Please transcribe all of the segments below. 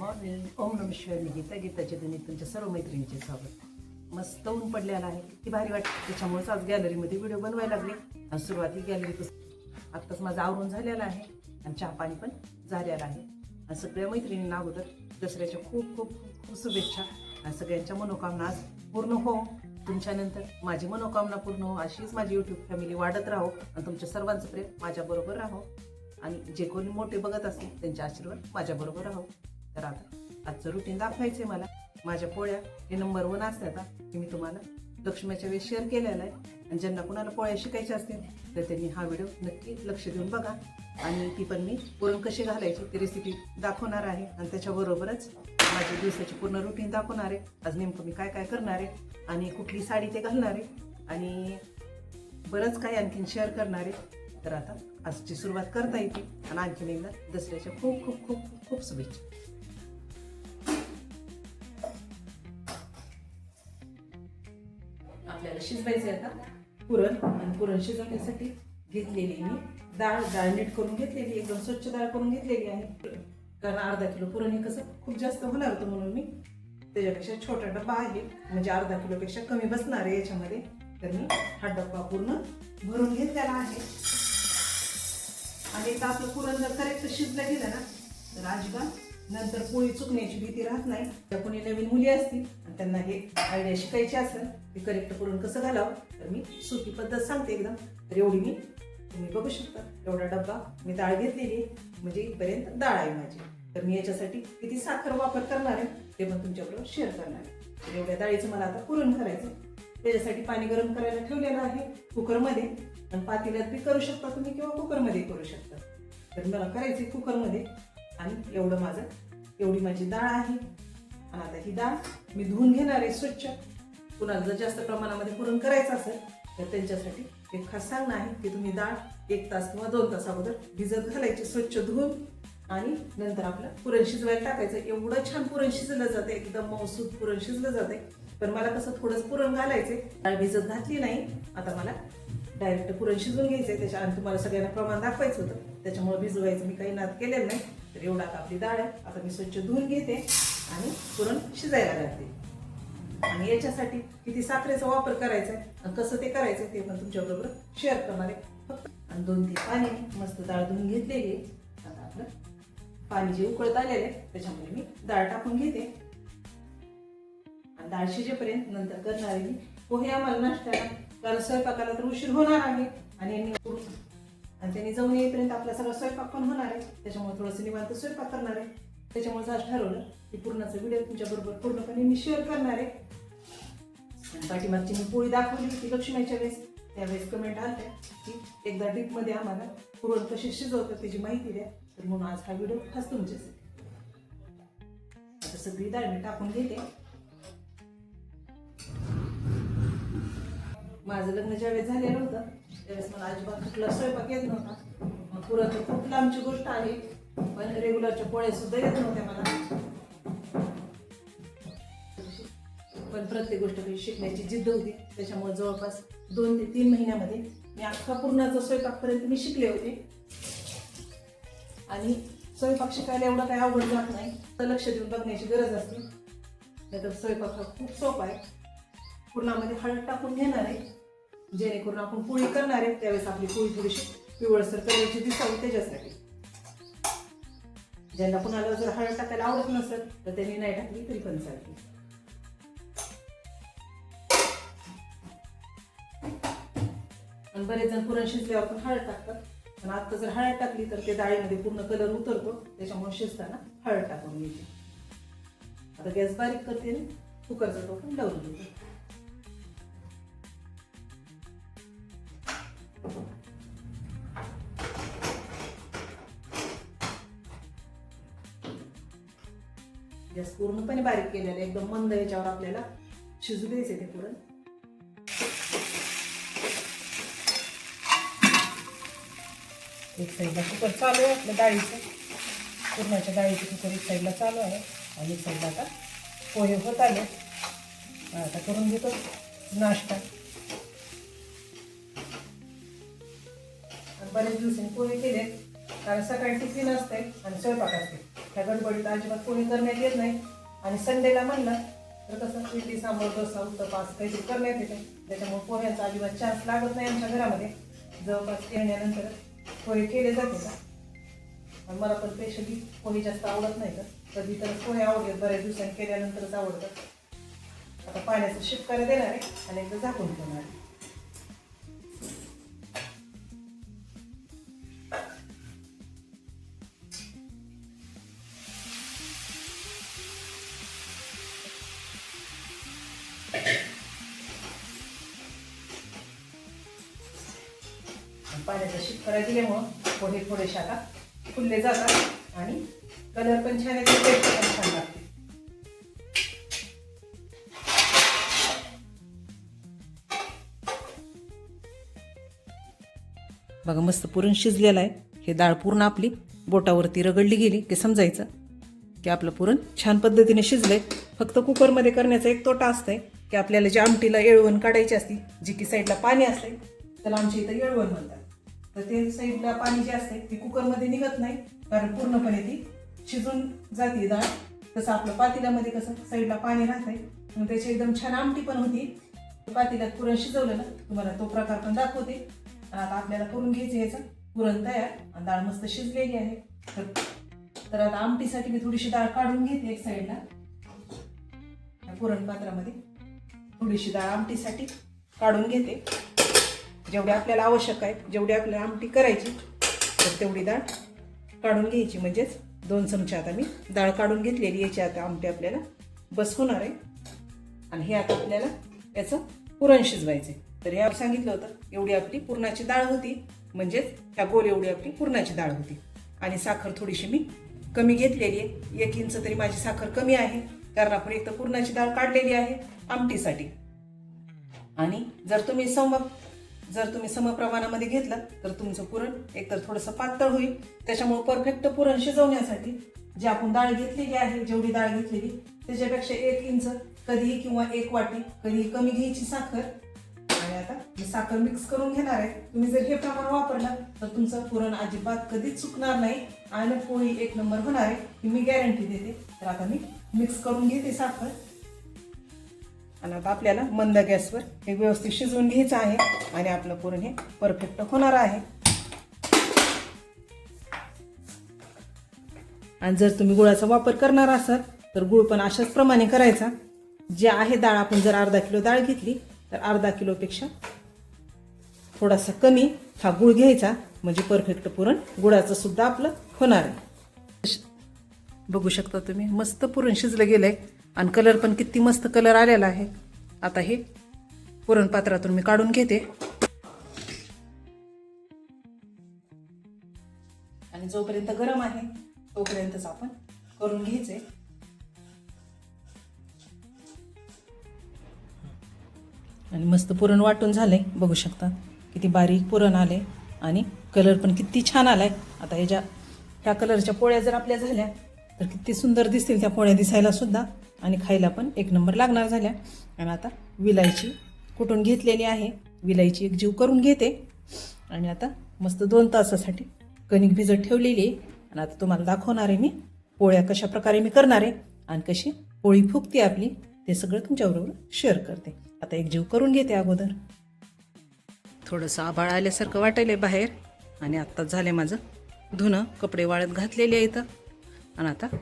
मग ओम नम शिवाय. मी गीता गीताच्या दिनी तुमच्या सर्व मैत्रिणीचे स्वागत. मस्त ऊन पडलेला आहे. किती भारी वाटतं. त्याच्यामुळेच आज गॅलरीमध्ये व्हिडिओ बनवायला लागले. आणि सुरुवाती गॅलरीतच आत्ताच माझं आवरून झालेलं आहे. आणि चहा पाणी पण झालेलं आहे. आणि सगळ्या मैत्रिणींना अगोदर दसऱ्याच्या खूप खूप खूप शुभेच्छा. आणि सगळ्यांच्या मनोकामना आज पूर्ण हो. तुमच्यानंतर माझी मनोकामना पूर्ण हो. अशीच माझी युट्यूब फॅमिली वाढत राहो. आणि तुमच्या सर्वांचं प्रेम माझ्याबरोबर राहो. आणि जे कोणी मोठे बघत असतील त्यांचे आशीर्वाद माझ्याबरोबर राहो. तर आता आजचं रुटीन दाखवायचं आहे मला. माझ्या पोळ्या हे नंबर वन असतात आता मी तुम्हाला लक्ष्मीच्या वेळेस शेअर केलेला आहे. आणि ज्यांना कुणाला पोळ्या शिकायच्या असतील तर त्यांनी हा व्हिडिओ नक्की लक्ष देऊन बघा. आणि ती पण मी पुरण कशी घालायची ती रेसिपी दाखवणार आहे. आणि त्याच्याबरोबरच माझ्या दिवसाची पूर्ण रुटीन दाखवणार आहे. आज नेमकं मी काय काय करणार आहे आणि कुठली साडी ते घालणार आहे. आणि बरंच काही आणखीन शेअर करणार आहे. तर आता आजची सुरुवात करता येते. आणि आणखीन एकदा दसऱ्याच्या खूप खूप खूप खूप खूप शुभेच्छा. शिजवायचं आहे आता. पुरण आणि पुरण शिजवण्यासाठी घेतलेली मी डाळ डाळ नीट करून घेतलेली एकदम स्वच्छ डाळ करून घेतलेली आहे. कारण अर्धा किलो पुरण हे कसं खूप जास्त होणार होतं म्हणून मी त्याच्यापेक्षा छोटा डबा आहे. म्हणजे अर्धा किलोपेक्षा कमी बसणार आहे याच्यामध्ये. तर मी हा डब्बा पूर्ण भरून घेतलेला आहे. आणि आता आपलं पुरण जर करेक्ट शिजलं गेलं ना तर अजिबात नंतर पोळी चुकण्याची भीती राहत नाही. त्या कोणी नवीन मुली असतील आणि त्यांना हे आयडिया शिकायची असेल की करेक्ट करून कसं घालावं तर मी सुकी पद्धत सांगते एकदम. तर एवढी मी तुम्ही बघू शकता. एवढा डब्बा मी डाळ घेतलेली आहे. म्हणजे इथपर्यंत डाळ आहे माझी. तर मी याच्यासाठी किती साखर वापर करणार आहे ते पण तुमच्याबरोबर शेअर करणार आहे. तर एवढ्या डाळीचं मला आता पुरण करायचं आहे. त्याच्यासाठी पाणी गरम करायला ठेवलेलं आहे कुकरमध्ये. आणि पातेल्यात बी करू शकता तुम्ही किंवा कुकरमध्ये करू शकता. तर मला करायचं कुकरमध्ये आणि एवढं माझं एवढी माझी डाळ आहे. आणि आता ही डाळ मी धुवून घेणार आहे स्वच्छ. कुणाला जर जास्त प्रमाणामध्ये पुरण करायचं असेल तर त्यांच्यासाठी एक खास सांगणं आहे की तुम्ही डाळ एक तास किंवा दोन तास अगोदर भिजत घालायची स्वच्छ धुवून. आणि नंतर आपलं पुरण शिजवायला टाकायचं. एवढं छान पुरण शिजलं जातं एकदम मौसूद पुरण शिजलं जाते पण मला कसं थोडंच पुरण घालायचंय. डाळ भिजत घातली नाही. आता मला डायरेक्ट पुरण शिजवून घ्यायचंय. त्याच्या आणि तुम्हाला सगळ्यांना प्रमाण दाखवायचं होतं. त्याच्यामुळे भिजवायचं मी काही नाद केलेलं नाही. तर एवढा आता आपली डाळ आहे. आता मी स्वच्छ धुवून घेते आणि पुरण शिजायला घालते. आणि याच्यासाठी किती साखरेचा वापर करायचा आहे आणि कसं ते करायचं ते पण तुमच्याबरोबर शेअर करणार आहे. फक्त आणि दोन तीन पाणी मस्त डाळ धुवून घेतलेली आता आपलं पाणी जे उकळत आलेलं आहे त्याच्यामध्ये मी डाळ टाकून घेते. आणि डाळ शिजेपर्यंत नंतर करणार आहे मी हो, पोहे आम्हाला नाश्त्याला कारण स्वयंपाकाला तर उशीर होणार आहे. आणि यांनी आणि त्यांनी जाऊन येईपर्यंत आपला सगळा स्वयंपाक पण होणार आहे. त्याच्यामुळे थोडंसं निवांत स्वयंपाक करणार आहे. त्याच्यामुळे आज ठरवलं की पूर्णाचा व्हिडिओ तुमच्याबरोबर पूर्णपणे मी शेअर करणार आहे. आणि पाठीमागची मी पोळी दाखवली होती लक्ष्मीच्या वेळेस. त्यावेळेस कमेंट आल्या की एकदा डीपमध्ये आम्हाला पुरण कशी शिजवतात त्याची माहिती द्या. तर म्हणून आज हा व्हिडिओ खास तुमच्यासाठी. आता सगळी डाळ मी टाकून घेते. माझं लग्न ज्यावेळेस झालेलं होतं त्यावेळेस मला अजिबात कुठला स्वयंपाक येत नव्हता. मग पुरं तर खूप लांबची गोष्ट आहे पण रेग्युलरच्या पोळ्या सुद्धा येत नव्हत्या मला. पण प्रत्येक गोष्ट काही शिकण्याची जिद्द होती. त्याच्यामुळे जवळपास दोन ते तीन महिन्यामध्ये मी अख्खा पूर्णाचा स्वयंपाकपर्यंत मी शिकले होते. आणि स्वयंपाक शिकायला एवढा काही अवघड जात नाही. तर लक्ष देऊन बघण्याची गरज असते. नाहीतर स्वयंपाक हा खूप सोपा आहे. पुरणामध्ये हळद टाकून घेणार आहे. जेणेकरून आपण पोळी करणार आहे त्यावेळेस आपली पोळी थोडीशी पिवळसर करायची दिसावी त्याच्यासाठी. ज्यांना कुणाला जर हळद टाकायला आवडत नसेल तर त्यांनी नाही टाकली तरी पण चालते. आणि बरेच जण पुरण शिजल्यावर पण हळद टाकतात. पण आता जर हळद टाकली तर ते डाळीमध्ये पूर्ण कलर उतरतो त्याच्यामुळे शिजताना हळद टाकून घ्यायची. आता गॅस बारीक करते कुकरचा टोपण लावून घेते पूर्णपणे बारीक केलेलं आहे. एकदम मंद याच्यावर आपल्याला शिजू द्यायचे ते पुरण. एक साईडला कुकर चालू आहे आपल्या डाळीचं. पूर्णाच्या डाळीचं कुकर एक साईडला चालू आहे आणि एक साईडला आता पोहे होत आले. आता करून घेतो नाश्ता. आणि बरेच दिवसांनी पोहे केले कारण सकाळी टिफिन असते आणि स्वयंपाक असते ह्या गडबडीत अजिबात कोणी करण्यात येत नाही. आणि संडेला म्हणलं तर कसं इडली सांबार डोसा उत्तपास काहीतरी करण्यात येते. त्याच्यामुळे पोह्याचा अजिबात चान्स लागत नाही आमच्या घरामध्ये. जवळपास येण्यानंतर पोहे केले जाते का? आणि मला पण स्पेशली पोहे जास्त आवडत नाही तर कधी तर पोहे आवडले बऱ्याच दिवसांनी केल्यानंतरच आवडतात. आता पाण्याचं शिपकारा देणार आहे आणि एकदा झाकून ठेवणार. आहे फुलले जातात आणि कलर पण छान येतो टेस्ट पण छान लागते. बघा मस्त पुरण शिजलेलं आहे. हे डाळ पूर्ण आपली बोटावरती रगडली गेली की समजायचं की आपलं पुरण छान पद्धतीने शिजलंय. फक्त कुकरमध्ये करण्याचा एक तोटा असतंय की आपल्याला जे आमटीला येळवण काढायची असते जी की साईडला पाणी असते त्याला आमच्या इथं येळवण म्हणतात. तर ते साईडला पाणी जे असते ते कुकरमध्ये निघत नाही कारण पूर्णपणे ती शिजून जाते डाळ. तसं आपलं पातेल्यामध्ये कसं साईडला पाणी राहतंय मग त्याची एकदम छान आमटी पण होती. पातेल्यात पुरण शिजवलं ना तुम्हाला तो प्रकार पण दाखवते. आणि आता आपल्याला करून घ्यायचं याचं. पुरण तयार आणि डाळ मस्त शिजलेली आहे. तर तर आता आमटीसाठी मी थोडीशी डाळ काढून घेते एक साईडला. पुरण पात्रामध्ये थोडीशी डाळ आमटीसाठी काढून घेते. जेवढी आपल्याला आवश्यक आहेत जेवढी आपल्याला आमटी करायची तर तेवढी डाळ काढून घ्यायची. म्हणजेच दोन चमचे आता मी डाळ काढून घेतलेली याची आता आमटी आपल्याला बस होणार आहे. आणि हे आता आपल्याला याचं पुरण शिजवायचं तर हे सांगितलं होतं एवढी आपली पुरणाची डाळ होती. म्हणजेच ह्या गोल एवढी आपली पुरणाची डाळ होती. आणि साखर थोडीशी मी कमी घेतलेली आहे. एक इंच तरी माझी साखर कमी आहे कारण आपण एक तर पुरणाची डाळ काढलेली आहे आमटीसाठी. आणि जर तुम्ही सम जर तुम्ही समप्रमाणामध्ये घेतलं तर तुमचं पुरण एकतर थोडंसं पातळ होईल. त्याच्यामुळे परफेक्ट पुरण शिजवण्यासाठी जे आपण डाळ घेतलेली आहे जेवढी डाळ घेतलेली त्याच्यापेक्षा एक इंच कधीही किंवा एक वाटी कधीही कमी घ्यायची साखर. आणि आता मी साखर मिक्स करून घेणार आहे. तुम्ही जर हे प्रमाण वापरलं तर तुमचं पुरण अजिबात कधीच चुकणार नाही. आणि पोळी एक नंबर होणार आहे ही मी गॅरंटी देते. तर आता मी मिक्स करून घेते साखर. आणि आता आपल्याला मंद गॅसवर हे व्यवस्थित शिजवून घ्यायचं आहे आणि आपलं पुरण हे परफेक्ट होणार आहे. आणि जर तुम्ही गुळाचा वापर करणार असाल तर गुळ पण अशाच प्रमाणे करायचा. जे आहे डाळ आपण जर अर्धा किलो डाळ घेतली तर अर्धा किलोपेक्षा थोडासा कमी हा गुळ घ्यायचा. म्हणजे परफेक्ट पुरण गुळाचं सुद्धा आपलं होणार आहे. बघू शकता तुम्ही मस्त पुरण शिजलं गेलं आहे आणि कलर पण किती मस्त कलर आलेला आहे. आता हे पुरणपात्रातून मी काढून घेते. आणि जोपर्यंत गरम आहे तोपर्यंतच आपण करून घ्यायचे. आणि मस्त पुरण वाटून झालंय बघू शकता. किती बारीक पुरण आले आणि कलर पण किती छान आलाय. आता ह्याच्या ह्या कलरच्या पोळ्या जर आपल्या झाल्या तर किती सुंदर दिसतील त्या पोळ्या दिसायला सुद्धा. आणि खायला पण एक नंबर लागणार झाल्या. आणि आता विलायची कुठून घेतलेली आहे? विलायची एक जीव करून घेते. आणि आता मस्त दोन तासासाठी कणिक भिजत ठेवलेली आहे. आणि आता तुम्हाला दाखवणार आहे मी पोळ्या कशा प्रकारे मी करणार आहे. आणि कशी पोळी फुगते आपली ते सगळं तुमच्याबरोबर शेअर करते. आता एक जीव करून घेते अगोदर. थोडंसं आभाळ आल्यासारखं वाटायलं बाहेर. आणि आत्ताच झालं माझं धुणं कपडे वाळत घातलेले आहे इथं. आणि आता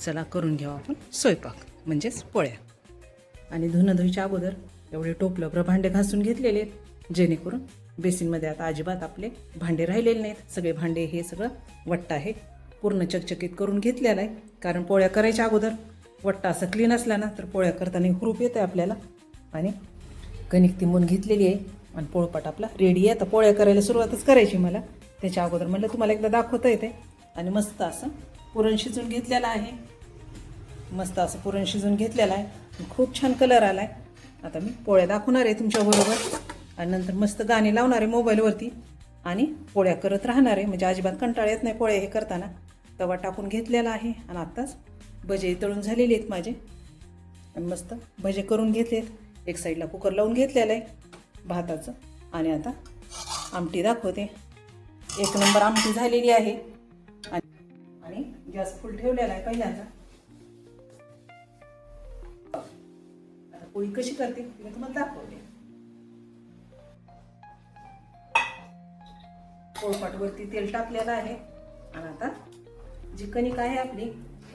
चला करून घेऊ आपण स्वयंपाक. म्हणजेच पोळ्या. आणि धुणंधुईच्या अगोदर एवढे टोपलं भांडे घासून घेतलेले आहेत जेणेकरून बेसिनमध्ये आता अजिबात आपले भांडे राहिलेले नाहीत. सगळे भांडे हे सगळं वट्टा आहे. पूर्ण चकचकीत करून घेतलेलं आहे. कारण पोळ्या करायच्या अगोदर वट्टा असं क्लीन असला ना तर पोळ्या करताना हुरूप येतं आहे आपल्याला. आणि कणिक तिंबून घेतलेली आहे. आणि पोळपाट आपला रेडी आहे. आता पोळ्या करायला सुरुवातच करायची मला. त्याच्या अगोदर म्हटलं तुम्हाला एकदा दाखवता येते आणि मस्त असं पुरण शिजून घेतलेलं आहे. मस्त असं पुरण शिजून घेतलेलं आहे. खूप छान कलर आला आहे आता मी पोळ्या दाखवणार आहे तुमच्याबरोबर आणि नंतर मस्त गाणी लावणार आहे मोबाईलवरती आणि पोळ्या करत राहणार आहे. म्हणजे अजिबात कंटाळा येत नाही पोळ्या हे करताना. तवा टाकून घेतलेला आहे. आणि आत्ताच भजे तळून झालेले आहेत माझे. आणि मस्त भजे करून घेतलेत. एक साईडला कुकर लावून घेतलेलं आहे. भाताचं. आणि आता आमटी दाखवते. एक नंबर आमटी झालेली आहे. आणि आणि गॅस फुल ठेवलेला आहे पहिल्यांदा. पोळी कशी करते? मी तुम्हाला दाखवते. पोळपाटवरती तेल टाकलेलं आहे. आणि आता जी कणिक आहे आपली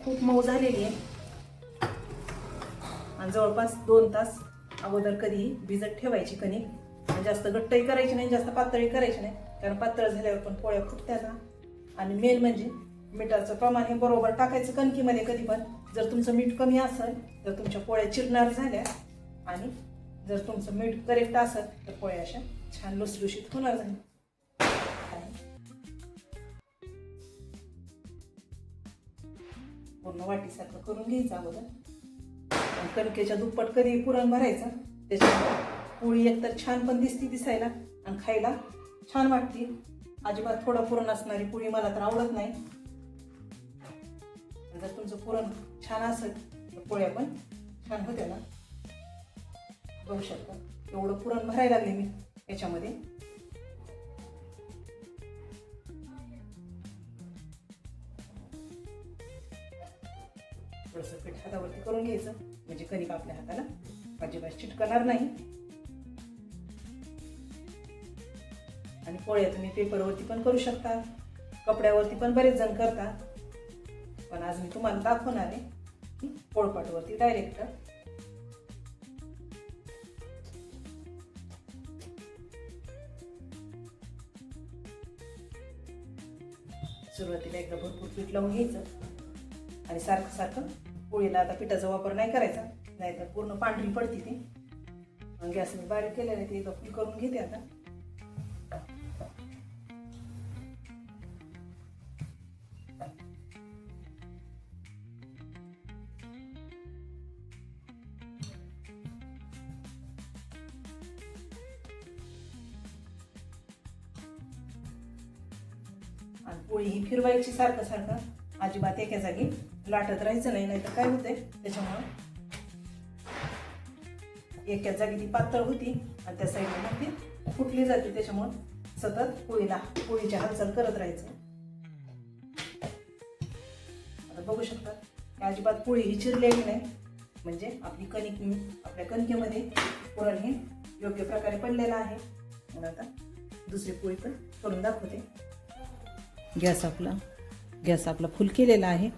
खूप मऊ झालेली आहे. आणि जवळपास दोन तास अगोदर कधीही भिजत ठेवायची कणिक. आणि जास्त घट्टही करायची नाही जास्त पातळी करायची नाही. कारण पातळ झाल्यावर पण पोळ्या खूप ना आणि मेन म्हणजे मिठाचं प्रमाण हे बरोबर टाकायचं कणकीमध्ये कधी पण. जर तुमचं मीठ कमी असेल तर तुमच्या पोळ्या चिरणार झाल्या. आणि जर तुमचं मीठ करेक्ट असेल तर पोळ्या अशा छान लुसलुशीत होणार नाही. पूर्ण वाटीसारखं करून घ्यायचं अगोदर. आणि कणकेच्या दुप्पट कधी पुरण भरायचं त्याच्यामुळे पोळी एकतर छान पण दिसती दिसायला आणि खायला छान वाटते. अजिबात थोडं पुरण असणारी पोळी मला तर आवडत नाही. आणि जर तुमचं पुरण छान असेल तर पोळ्या पण छान होत्या ना. बघू शकता. एवढं पुरण भरायला लागले मी याच्यामध्ये. थोडंसं पीठ हातावरती करून घ्यायचं. म्हणजे कणिक आपल्या हाताला. अजिबात चिटकणार नाही. आणि पोळ्या तुम्ही पेपरवरती पण करू शकता. कपड्यावरती पण बरेच जण करतात. पण आज मी तुम्हाला दाखवणार आहे. पोळपाटवरती डायरेक्ट सुरुवातीला एकदा भरपूर पीठ लावून घ्यायचं. आणि सारखं सारखं पोळीला आता पिठाचा वापर नाही करायचा. नाहीतर पूर्ण पांढरी पडते ती. गॅस मी बारीक केलेलं ती एकदा फुल करून घेते आता. ही फिरवायची सारखं सारखं अजिबात एका जागी लाटत राहायचं नाही नाहीतर काय होतंय? त्याच्यामुळं एका जागी ती पातळ होती आणि त्या साईडला मग ती फुटली जाते त्याच्यामुळं सतत पोळीला पोळीची हालचाल करत राहायचं. आता बघू शकता की अजिबात पोळी ही चिरलेली नाही. म्हणजे आपली कणिक आपल्या कणकेमध्ये पुरण हे योग्य प्रकारे पडलेलं आहे. म्हणून आता दुसरी पोळी पण करून दाखवते. गॅस आपला गॅस आपला फुल केलेला आहे.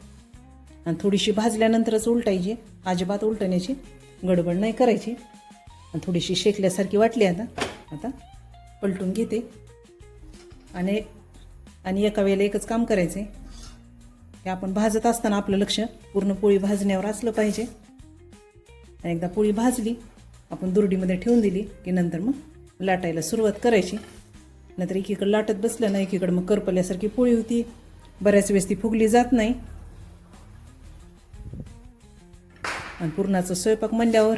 आणि थोडीशी भाजल्यानंतरच उलटायची अजिबात उलटण्याची गडबड नाही करायची. आणि थोडीशी शेकल्यासारखी वाटली आता. आता पलटून घेते. आणि आणि एका वेळेला एकच काम करायचं आहे हे आपण भाजत असताना आपलं लक्ष पूर्ण पोळी भाजण्यावर असलं पाहिजे. आणि एकदा पोळी भाजली आपण दुरडीमध्ये ठेवून दिली की नंतर मग लाटायला सुरुवात करायची. नाहीतर एकीकडे लाटत बसलं ना एकीकडे मग करपल्यासारखी पोळी होती. बऱ्याच वेळेस ती फुगली जात नाही. आणि पुरणाचा स्वयंपाक म्हणल्यावर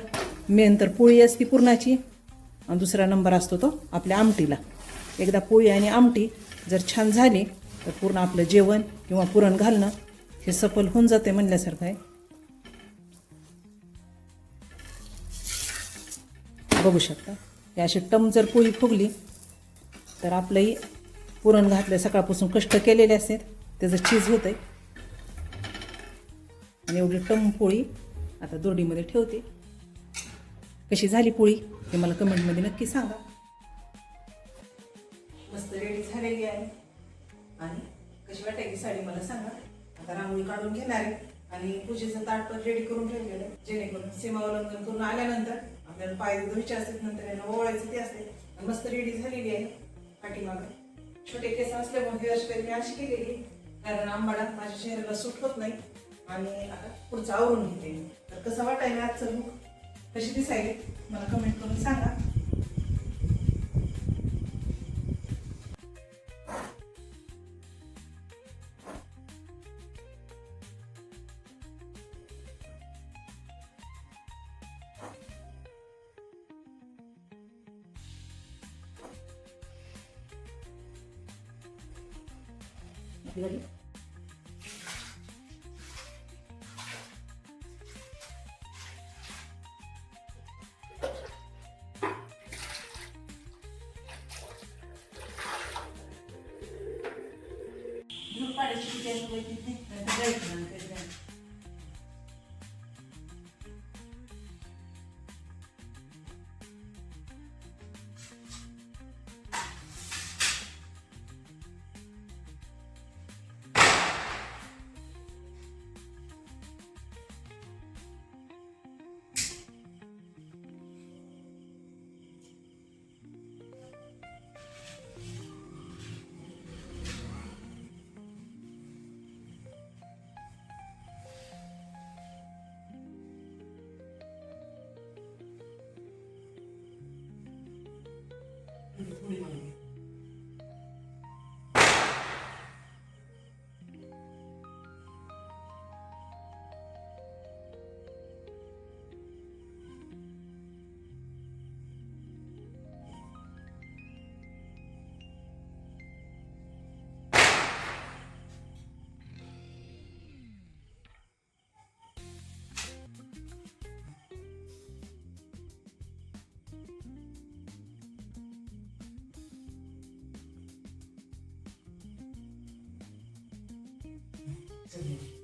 मेन तर पोळी असते पुरणाची. आणि दुसरा नंबर असतो तो आपल्या आमटीला. एकदा पोळी आणि आमटी जर छान झाली तर पूर्ण आपलं जेवण किंवा पुरण घालणं हे सफल होऊन जाते म्हणल्यासारखं आहे. बघू शकता. हे अशी टम जर पोळी फुगली तर आपलंही पुरण घातलं सकाळपासून कष्ट केलेले असतात. त्याचं चीज होतं आहे आणि एवढी टम पोळी आता दोरडीमध्ये ठेवते. कशी झाली पोळी? हे मला कमेंटमध्ये नक्की सांगा. मस्त रेडी झालेली आहे. आणि कशी वाटायची साडी मला सांगा. आता रांगोळी काढून घेणार आहे. आणि पूजेचं ताट पण रेडी करून ठेवलेलं आहे. जेणेकरून सीमावलंबन करून आल्यानंतर आपल्याला पाय धुवायचे असतात नंतर यांना ओवाळायचं ते असते मस्त रेडी झालेली आहे. पाठीमागं. छोटे केस असल्यामुळे हेअरस्टाईल मी अशी केलेली. कारण आंबाडा माझ्या चेहऱ्याला सूट होत नाही. आणि आता पुढचं आवरून घेते तर कसं वाटायला आजचं लुक कशी दिसायली? मला कमेंट करून सांगा. झाली 29. सगळी.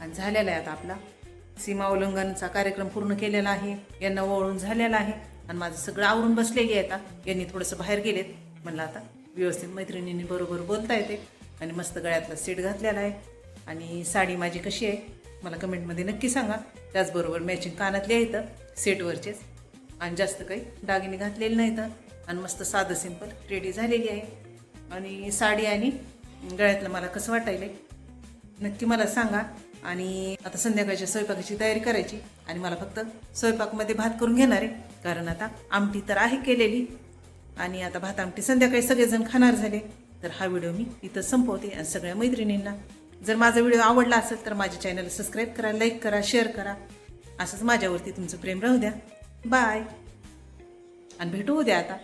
आणि झालेला आहे आता आपला. सीमा उल्लंघनचा कार्यक्रम पूर्ण केलेला आहे. यांना ओळून झालेला आहे. आणि माझं सगळं आवरून बसलेली आहे आता. यांनी थोडंसं बाहेर गेलेत. म्हणलं आता व्यवस्थित मैत्रिणींनी बरोबर बोलता येते. आणि मस्त गळ्यातला सेट घातलेला आहे. आणि साडी माझी कशी आहे? मला कमेंटमध्ये नक्की सांगा. त्याचबरोबर मॅचिंग कानातले आहेत सेटवरचेच. आणि जास्त काही दागिने घातलेले नाहीत. आणि मस्त साधं सिंपल रेडी झालेली आहे. आणि साडी आणि गळ्यातलं मला कसं वाटायलं नक्की मला सांगा. आणि आता संध्याकाळच्या स्वयंपाकाची तयारी करायची आणि मला फक्त स्वयंपाकमध्ये भात करून घेणार आहे. कारण आता आमटी तर आहे केलेली. आणि आता भात आमटी संध्याकाळी सगळेजण खाणार झाले. तर हा व्हिडिओ मी इथं संपवते आणि सगळ्या मैत्रिणींना. जर माझा व्हिडिओ आवडला असेल तर माझ्या चॅनलला सबस्क्राईब करा लाईक करा शेअर करा. असंच माझ्यावरती तुमचं प्रेम राहू द्या. बाय आणि भेटू उद्या आता.